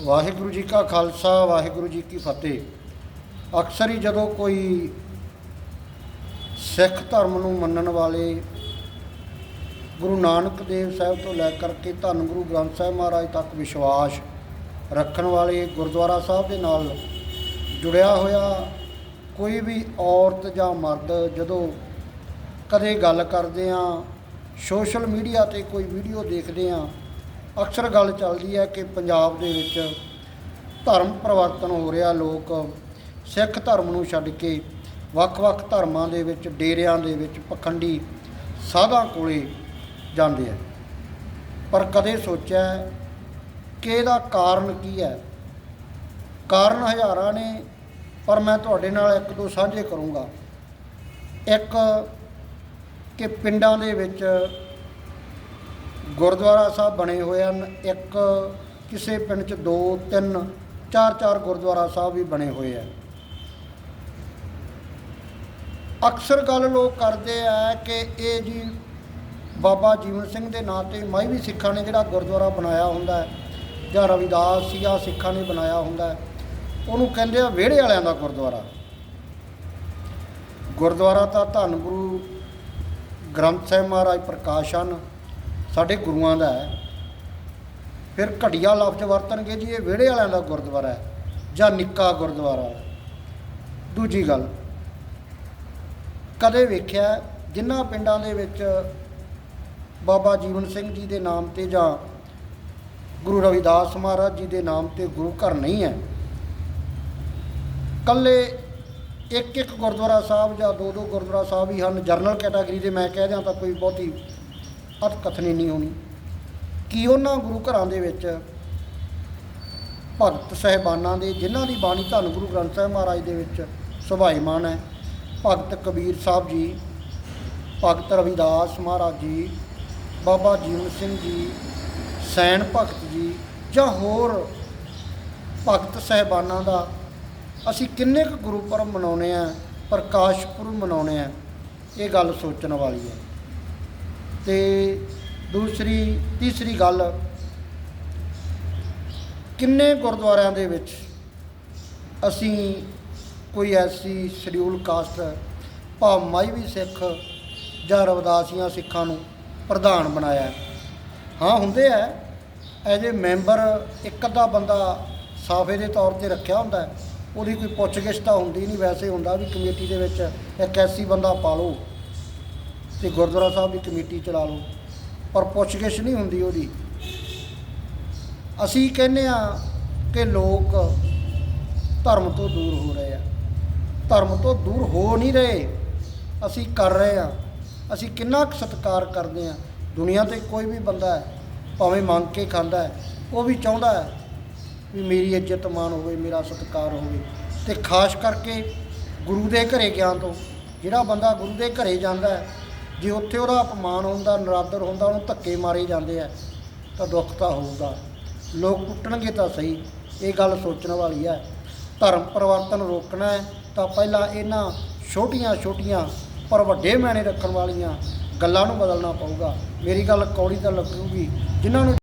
ਵਾਹਿਗੁਰੂ ਜੀ ਕਾ ਖਾਲਸਾ, ਵਾਹਿਗੁਰੂ ਜੀ ਕੀ ਫਤਿਹ। ਅਕਸਰ ਹੀ ਜਦੋਂ ਕੋਈ ਸਿੱਖ ਧਰਮ ਨੂੰ ਮੰਨਣ ਵਾਲੇ ਗੁਰੂ ਨਾਨਕ ਦੇਵ ਸਾਹਿਬ ਤੋਂ ਲੈ ਕਰਕੇ ਧੰਨ ਗੁਰੂ ਗ੍ਰੰਥ ਸਾਹਿਬ ਮਹਾਰਾਜ ਤੱਕ ਵਿਸ਼ਵਾਸ ਰੱਖਣ ਵਾਲੇ ਗੁਰਦੁਆਰਾ ਸਾਹਿਬ ਦੇ ਨਾਲ ਜੁੜਿਆ ਹੋਇਆ ਕੋਈ ਵੀ ਔਰਤ ਜਾਂ ਮਰਦ ਜਦੋਂ ਕਦੇ ਗੱਲ ਕਰਦੇ ਆ, ਸੋਸ਼ਲ ਮੀਡੀਆ ਤੇ ਕੋਈ ਵੀਡੀਓ ਦੇਖਦੇ ਆ ਅਕਸਰ ਗੱਲ ਚੱਲਦੀ ਹੈ ਕਿ ਪੰਜਾਬ ਦੇ ਵਿੱਚ ਧਰਮ ਪਰਿਵਰਤਨ ਹੋ ਰਿਹਾ, ਲੋਕ ਸਿੱਖ ਧਰਮ ਨੂੰ ਛੱਡ ਕੇ ਵੱਖ-ਵੱਖ ਧਰਮਾਂ ਦੇ ਵਿੱਚ, ਡੇਰਿਆਂ ਦੇ ਵਿੱਚ ਪਖੰਡੀ ਸਾਧਾਂ ਕੋਲੇ ਜਾਂਦੇ ਆ। ਪਰ ਕਦੇ ਸੋਚਿਆ ਕਿ ਇਹਦਾ ਕਾਰਨ ਕੀ ਹੈ? ਕਾਰਨ ਹਜ਼ਾਰਾਂ ਨੇ, ਪਰ ਮੈਂ ਤੁਹਾਡੇ ਨਾਲ ਇੱਕ ਦੋ ਸਾਂਝੇ ਕਰੂੰਗਾ। ਇੱਕ, ਕਿ ਪਿੰਡਾਂ ਦੇ ਵਿੱਚ ਗੁਰਦੁਆਰਾ ਸਾਹਿਬ ਬਣੇ ਹੋਏ ਹਨ। ਇੱਕ ਕਿਸੇ ਪਿੰਡ 'ਚ ਦੋ, ਤਿੰਨ, ਚਾਰ ਚਾਰ ਗੁਰਦੁਆਰਾ ਸਾਹਿਬ ਵੀ ਬਣੇ ਹੋਏ ਆ। ਅਕਸਰ ਗੱਲ ਲੋਕ ਕਰਦੇ ਆ ਕਿ ਇਹ ਜੀ ਬਾਬਾ ਜੀਵਨ ਸਿੰਘ ਦੇ ਨਾਂ ਤੇ ਮਾਈਵੀ ਸਿੱਖਾਂ ਨੇ ਜਿਹੜਾ ਗੁਰਦੁਆਰਾ ਬਣਾਇਆ ਹੁੰਦਾ ਹੈ, ਜਾਂ ਰਵਿਦਾਸ ਸੀਗਾ ਸਿੱਖਾਂ ਨੇ ਬਣਾਇਆ ਹੁੰਦਾ ਹੈ, ਉਹਨੂੰ ਕਹਿੰਦੇ ਆ ਵਿਹੜੇ ਵਾਲਿਆਂ ਦਾ ਗੁਰਦੁਆਰਾ। ਗੁਰਦੁਆਰਾ ਤਾਂ ਧੰਨ ਗੁਰੂ ਗ੍ਰੰਥ ਸਾਹਿਬ ਮਹਾਰਾਜ ਪ੍ਰਕਾਸ਼ ਹਨ। ਸਾਡੇ ਗੁਰੂਆਂ ਦਾ ਹੈ। ਫਿਰ ਘਟੀਆ ਲਫ਼ਜ਼ ਵਰਤਣਗੇ ਜੀ, ਇਹ ਵਿਹੜੇ ਵਾਲਿਆਂ ਦਾ ਗੁਰਦੁਆਰਾ ਹੈ ਜਾਂ ਨਿੱਕਾ ਗੁਰਦੁਆਰਾ ਹੈ। ਦੂਜੀ ਗੱਲ, ਕਦੇ ਵੇਖਿਆ ਜਿਨ੍ਹਾਂ ਪਿੰਡਾਂ ਦੇ ਵਿੱਚ ਬਾਬਾ ਜੀਵਨ ਸਿੰਘ ਜੀ ਦੇ ਨਾਮ ਤੇ ਜਾਂ ਗੁਰੂ ਰਵਿਦਾਸ ਮਹਾਰਾਜ ਜੀ ਦੇ ਨਾਮ ਤੇ ਗੁਰੂ ਘਰ ਨਹੀਂ ਹੈ ਕੱਲੇ ਇੱਕ ਇੱਕ ਗੁਰਦੁਆਰਾ ਸਾਹਿਬ ਜਾਂ ਦੋ ਦੋ ਗੁਰਦੁਆਰਾ ਸਾਹਿਬ ਹੀ ਹਨ। ਜਰਨਲ ਕੈਟਾਗਰੀ ਦੇ ਮੈਂ ਕਹਿ ਦਿਆਂ ਤਾਂ ਕੋਈ ਬਹੁਤੀ ਅਤ ਕਥਨੀ ਨਹੀਂ ਹੋਣੀ। ਕੀ ਉਹਨਾਂ ਗੁਰੂ ਘਰਾਂ ਦੇ ਵਿੱਚ ਭਗਤ ਸਹਿਬਾਨਾਂ ਦੇ, ਜਿਨ੍ਹਾਂ ਦੀ ਬਾਣੀ ਧੰਨ ਗੁਰੂ ਗ੍ਰੰਥ ਸਾਹਿਬ ਮਹਾਰਾਜ ਦੇ ਵਿੱਚ ਸੁਭਾਈਮਾਨ ਹੈ, ਭਗਤ ਕਬੀਰ ਸਾਹਿਬ ਜੀ, ਭਗਤ ਰਵਿਦਾਸ ਮਹਾਰਾਜ ਜੀ, ਬਾਬਾ ਜੀਵਨ ਸਿੰਘ ਜੀ ਸੈਣ ਭਗਤ ਜੀ ਜਾਂ ਹੋਰ ਭਗਤ ਸਹਿਬਾਨਾਂ ਦਾ ਅਸੀਂ ਕਿੰਨੇ ਕੁ ਗੁਰੂ ਪਰਬ ਮਨਾਉਨੇ ਆ ਪ੍ਰਕਾਸ਼ ਪੁਰਬ ਮਨਾਉਨੇ ਆ ਇਹ ਗੱਲ ਸੋਚਣ ਵਾਲੀ ਹੈ। ਤੇ ਦੂਸਰੀ, ਤੀਸਰੀ ਗੱਲ, ਕਿੰਨੇ ਗੁਰਦੁਆਰਿਆਂ ਦੇ ਵਿੱਚ ਅਸੀਂ ਕੋਈ ਐਸੀ ਸ਼ਡਿਊਲ ਕਾਸਟ ਭਾਵ ਮਾਈਵੀ ਸਿੱਖ ਜਾਂ ਰਵਦਾਸੀਆਂ ਸਿੱਖਾਂ ਨੂੰ ਪ੍ਰਧਾਨ ਬਣਾਇਆ ਹਾਂ? ਹੁੰਦੇ ਆ ਐਜ ਏ ਮੈਂਬਰ ਇੱਕ ਅੱਧਾ ਬੰਦਾ ਸਾਫੇ ਦੇ ਤੌਰ ਤੇ ਰੱਖਿਆ ਹੁੰਦਾ ਉਹਦੀ ਕੋਈ ਪੁੱਛਗਿੱਛ ਤਾਂ ਹੁੰਦੀ ਨਹੀਂ ਵੈਸੇ ਹੁੰਦਾ ਵੀ ਕਮੇਟੀ ਦੇ ਵਿੱਚ ਇੱਕ ਐਸੀ ਬੰਦਾ ਪਾ ਲਓ। ਤੇ ਗੁਰਦੁਆਰਾ ਸਾਹਿਬ ਦੀ ਕਮੇਟੀ ਚਲਾ ਲਓ, ਪਰ ਪੁੱਛਗਿੱਛ ਨਹੀਂ ਹੁੰਦੀ ਉਹਦੀ। ਅਸੀਂ ਕਹਿੰਦੇ ਆ ਕਿ ਲੋਕ ਧਰਮ ਤੋਂ ਦੂਰ ਹੋ ਰਹੇ ਆ। ਧਰਮ ਤੋਂ ਦੂਰ ਹੋ ਨਹੀਂ ਰਹੇ। ਅਸੀਂ ਕਰ ਰਹੇ ਆ ਅਸੀਂ ਕਿੰਨਾ ਕੁ ਸਤਿਕਾਰ ਕਰਦੇ ਆ ਦੁਨੀਆ ਤੇ ਕੋਈ ਵੀ ਬੰਦਾ ਹੈ, ਭਾਵੇਂ ਮੰਗ ਕੇ ਖਾਂਦਾ ਹੈ, ਉਹ ਵੀ ਚਾਹੁੰਦਾ ਹੈ ਵੀ ਮੇਰੀ ਇੱਜ਼ਤ ਮਾਣ ਹੋਵੇ, ਮੇਰਾ ਸਤਿਕਾਰ ਹੋਵੇ। ਤੇ ਖਾਸ ਕਰਕੇ ਗੁਰੂ ਦੇ ਘਰੇ ਗਿਆ ਤੋਂ, ਜਿਹੜਾ ਬੰਦਾ ਗੁਰੂ ਦੇ ਘਰੇ ਜਾਂਦਾ ਹੈ ਜੇ ਉੱਥੇ ਉਹਦਾ ਅਪਮਾਨ ਹੁੰਦਾ, ਨਰਾਦਰ ਹੁੰਦਾ, ਉਹਨੂੰ ਧੱਕੇ ਮਾਰੇ ਜਾਂਦੇ ਆ, ਤਾਂ ਦੁੱਖ ਤਾਂ ਹੋਊਗਾ। ਲੋਕ ਟੁੱਟਣਗੇ ਤਾਂ ਸਹੀ, ਇਹ ਗੱਲ ਸੋਚਣ ਵਾਲੀ ਹੈ ਧਰਮ ਪਰਿਵਰਤਨ ਰੋਕਣਾ ਹੈ, ਤਾਂ ਪਹਿਲਾਂ ਇਹਨਾਂ ਛੋਟੀਆਂ ਛੋਟੀਆਂ ਪਰ ਵੱਡੇ ਮੈਨੇ ਰੱਖਣ ਵਾਲੀਆਂ ਗੱਲਾਂ ਨੂੰ ਬਦਲਣਾ ਪਊਗਾ। ਮੇਰੀ ਗੱਲ ਕੌੜੀ ਤਾਂ ਲੱਗੂਗੀ, ਜਿਨ੍ਹਾਂ ਨੂੰ